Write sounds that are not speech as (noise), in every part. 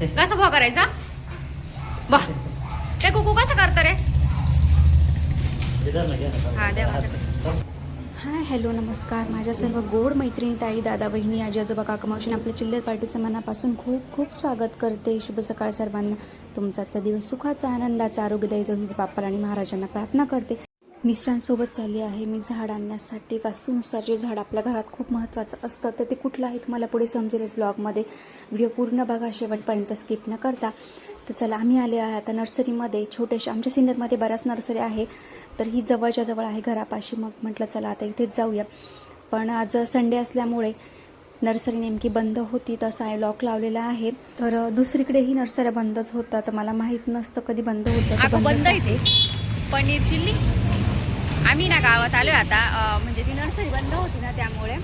कसा भाव करायचा? वा काय कुकू कसं करतं रे? हा द्या माझ्याकडे हाय हॅलो नमस्कार. माझ्या सर्व गोड मैत्रिणी ताई दादा बहिणी आजी आजोबा काका मावशी आपल्या चिल्लर पार्टीचं मनापासून खूप खूप स्वागत करते. शुभ सकाळ सर्वांना. तुमचा आजचा दिवस सुखाचा आनंदाचा आरोग्यदायी जो हीच बाप्पाला आणि महाराजांना प्रार्थना करते. मिस्टरांसोबत चालली आहे. मी झाड आणण्यासाठी वास्तूनुसार जे झाड आपल्या घरात खूप महत्त्वाचं असतं तर ते कुठलं आहे तुम्हाला पुढे समजेलच ब्लॉगमध्ये. व्हिडिओ पूर्ण बघा शेवटपर्यंत स्किप न करता. तर चला आम्ही आले आहे आता नर्सरीमध्ये. छोटेशा आमच्या सिनियरमध्ये बऱ्याच नर्सरी आहे तर ही जवळच्या जवळ आहे घरापाशी. मग म्हटलं चला आता इथेच जाऊया. पण आज संडे असल्यामुळे नर्सरी नेमकी बंद होती तसं आहे लॉक लावलेला आहे. तर दुसरीकडे ही नर्सऱ्या बंदच होता तर मला माहीत नसतं कधी बंद होतं बंद आहे ते. पनीर चिल्ली आम्ही ना गावात आलो आता. म्हणजे ती नर्सरी बंद होती ना त्यामुळे.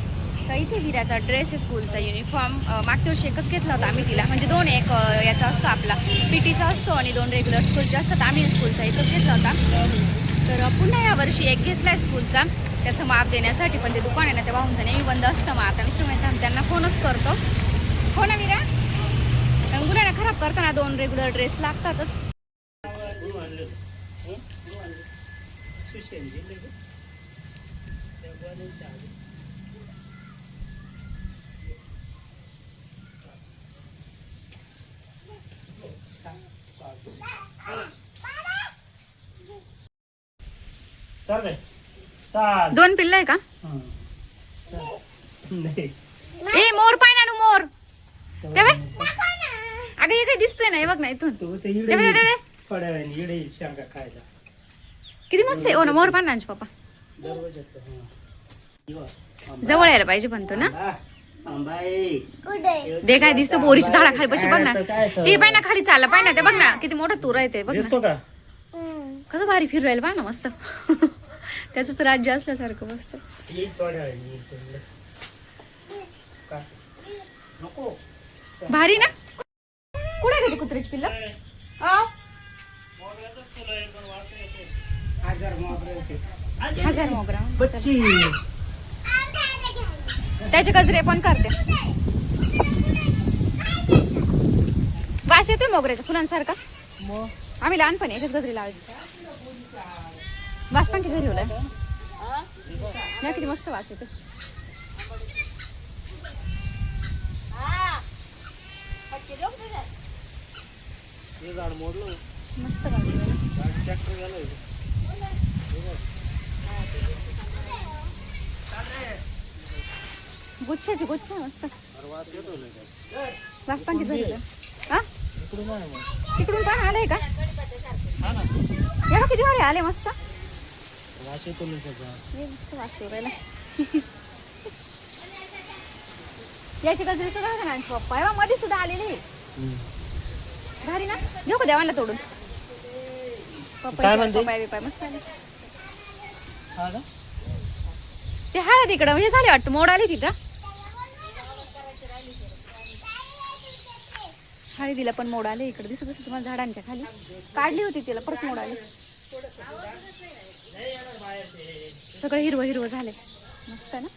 तर इथे हिऱ्याचा ड्रेस आहे स्कूलचा युनिफॉर्म मागच्या वर्षी एकच घेतला होता आम्ही तिला. म्हणजे दोन एक याचा असतो आपला. पीटीचा असतो आणि दोन रेग्युलर स्कूलचे असतात आम्ही स्कूलचा एकच घेतला होता. तर पुन्हा या वर्षी एक आहे स्कूलचा त्याचं माप देण्यासाठी पण ते दुकान आहे ना ते वाहून जाणे मी बंद असतं मग आता मिस्टर म्हणतात आम्ही त्यांना फोनच करतो. हो ना विरा? कारण खराब करताना दोन रेग्युलर ड्रेस लागतातच. दोन पिल्ल आहे का? नाही ए मोर पाय ना मोर. ते अगं हे काही दिसतोय ना? हे बघ ना इथून. तो ते खायला? किती मस्त आहे ओ ना मोर आमचे पप्पा. हं. जवळ यायला पाहिजे म्हणतो ना. दे काय दिसतो बोरीच्या झाडा खाली बशी बघ ना? ते पाय ना खाली चालला पाय ना ते बघ ना. किती मोठं तूर आहे ते बघ ना. कसं भारी फिरवायला पाय ना मस्त. (laughs) त्याच राज्य असल्यासारखं मस्त. भारी ना? कुठे गेली कुत्र्याची पिल्ल? हजार मोगरे त्याचे गजरे पण करते. वास येतोय मोगऱ्याच्या फुलांसारखा? आम्ही लहानपणी याच्याच गजरी लावायचो. वास पण किती घरी होलाय नाही किती मस्त वास येतो हे मस्त वास येतो ना. गुच्छाची गुच्छ मस्त. वास पण हा आहे मग. तिकडून पण आलंय का? हा या किती भारी आले मस्त. वास येतो मस्त वास राहिला. याची गजरी सुद्धा आहे ना पप्पा. हे बघ, मध्ये सुद्धा आलेले. भारी ना? घेऊ का देवाला तोडून? पप्पा? पप्पा मस्त आले. का ते हळद इकडं म्हणजे झाले वाटतं मोड आली तिथं. हळदीला पण मोड आले इकडे दिसत असं तुम्हाला झाडांच्या खाली. काढली होती तिला परत मोड आले. सगळं हिरवं हिरवं झाले मस्त ना?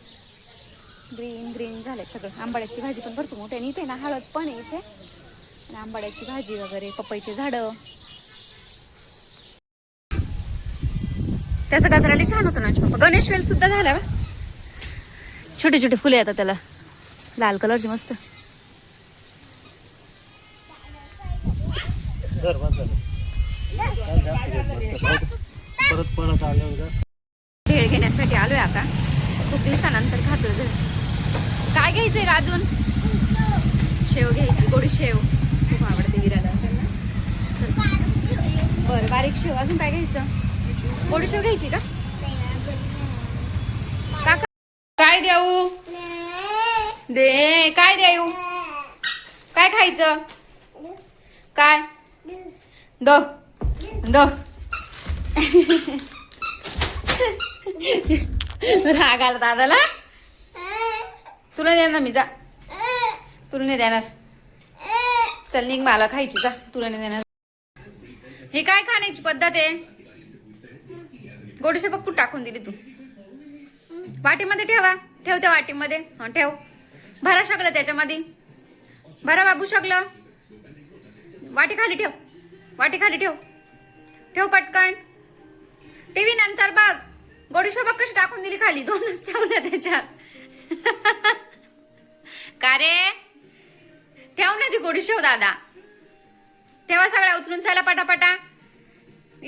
ग्रीन ग्रीन झाले सगळं. आंबाड्याची भाजी पण भरपूर मोठी आणि इथे ना हळद पण आहे इथे. आणि आंबाड्याची भाजी वगैरे पपईचे झाडं. त्याचं गजराली छान होतं ना पप्पा गणेश वेल सुद्धा झाला छोटे छोटे फुले येतात त्याला. लाल कलरचे मस्त. भेळ घेण्यासाठी आलोय आता. खूप दिवसानंतर खातोय भेळ. काय घ्यायचंय का अजून? शेव घ्यायची गोडी शेव. खूप आवडते विराला चल. बरं बारीक शेव. अजून काय घ्यायचं? गोडी शेव घ्यायची का? काका. काय देऊ? दे. काय देऊ? काय खायचं? काय? द. द. राग आला दादाला. तुला नाही देणार मी जा. तुला नाही देणार. चल निघ मला खायची जा. तुला नाही देणार. हे काय खाण्याची पद्धत आहे? गोडीशे बघ टाकून दिली तू. वाटीमध्ये ठेवा. ठेव त्या वाटीमध्ये. हा ठेव. भरा शकलं त्याच्यामध्ये. भरा बाबू शकलं वाटी खाली ठेव. वाटी खाली ठेव. ठेव पटकन. टीव्ही नंतर बघ. गोडीशो कशी टाकून दिली खाली. दोनच ठेवल्या त्याच्यात. (laughs) का रे? ठेव ना ती गोडीशेव हो, दादा. ठेवा सगळ्या उचलून. सायला पटापटा.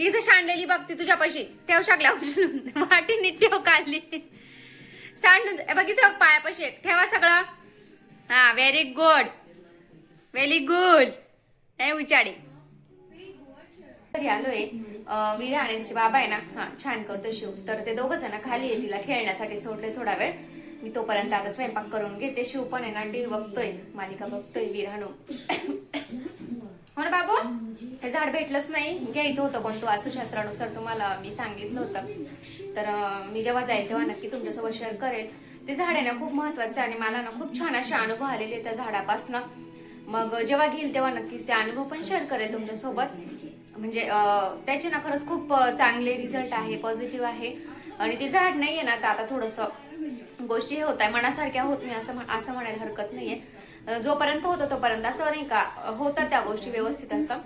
इथं सांडलेली बघते तुझ्यापाशी. ठेव शकल्या वाटी नीट ठेव खाली. सांडून बघितलं बघ पायापाशी एक. ठेवा सगळं. हा व्हेरी गुड व्हेरी गुड नाही उचाडे. तरी आलोय. अं, आणि बाबा आहे ना हा छान करतो शिव तर ते दोघं जण खाली आहे तिला खेळण्यासाठी सोडले थोडा वेळ. मी तोपर्यंत आता स्वयंपाक करून घेते. शिव पण आहे ना डी बघतोय. मालिका बघतोय विराणू हो ना बाबू? हे झाड भेटलंच नाही. घ्यायचं होतं कोणतं वास्तुशास्त्रानुसार तुम्हाला. मी सांगितलं होतं. तर मी जेव्हा जाईल तेव्हा नक्की तुमच्यासोबत शेअर करेल. ते झाड आहे ना खूप महत्वाचं आणि मला ना खूप छान असे अनुभव आलेले त्या झाडापासनं. मग जेव्हा घेईल तेव्हा नक्कीच ते अनुभव पण शेअर करेल तुमच्यासोबत. म्हणजे त्याचे ना खरंच खूप चांगले रिझल्ट आहे पॉझिटिव्ह आहे. आणि ते झाड नाहीये ना तर आता थोडंसं गोष्टी हे होत आहे मनासारख्या होत नाही असं असं म्हणायला हरकत नाहीये. आहे जोपर्यंत होतं तोपर्यंत असं नाही का होतात त्या गोष्टी व्यवस्थित असं.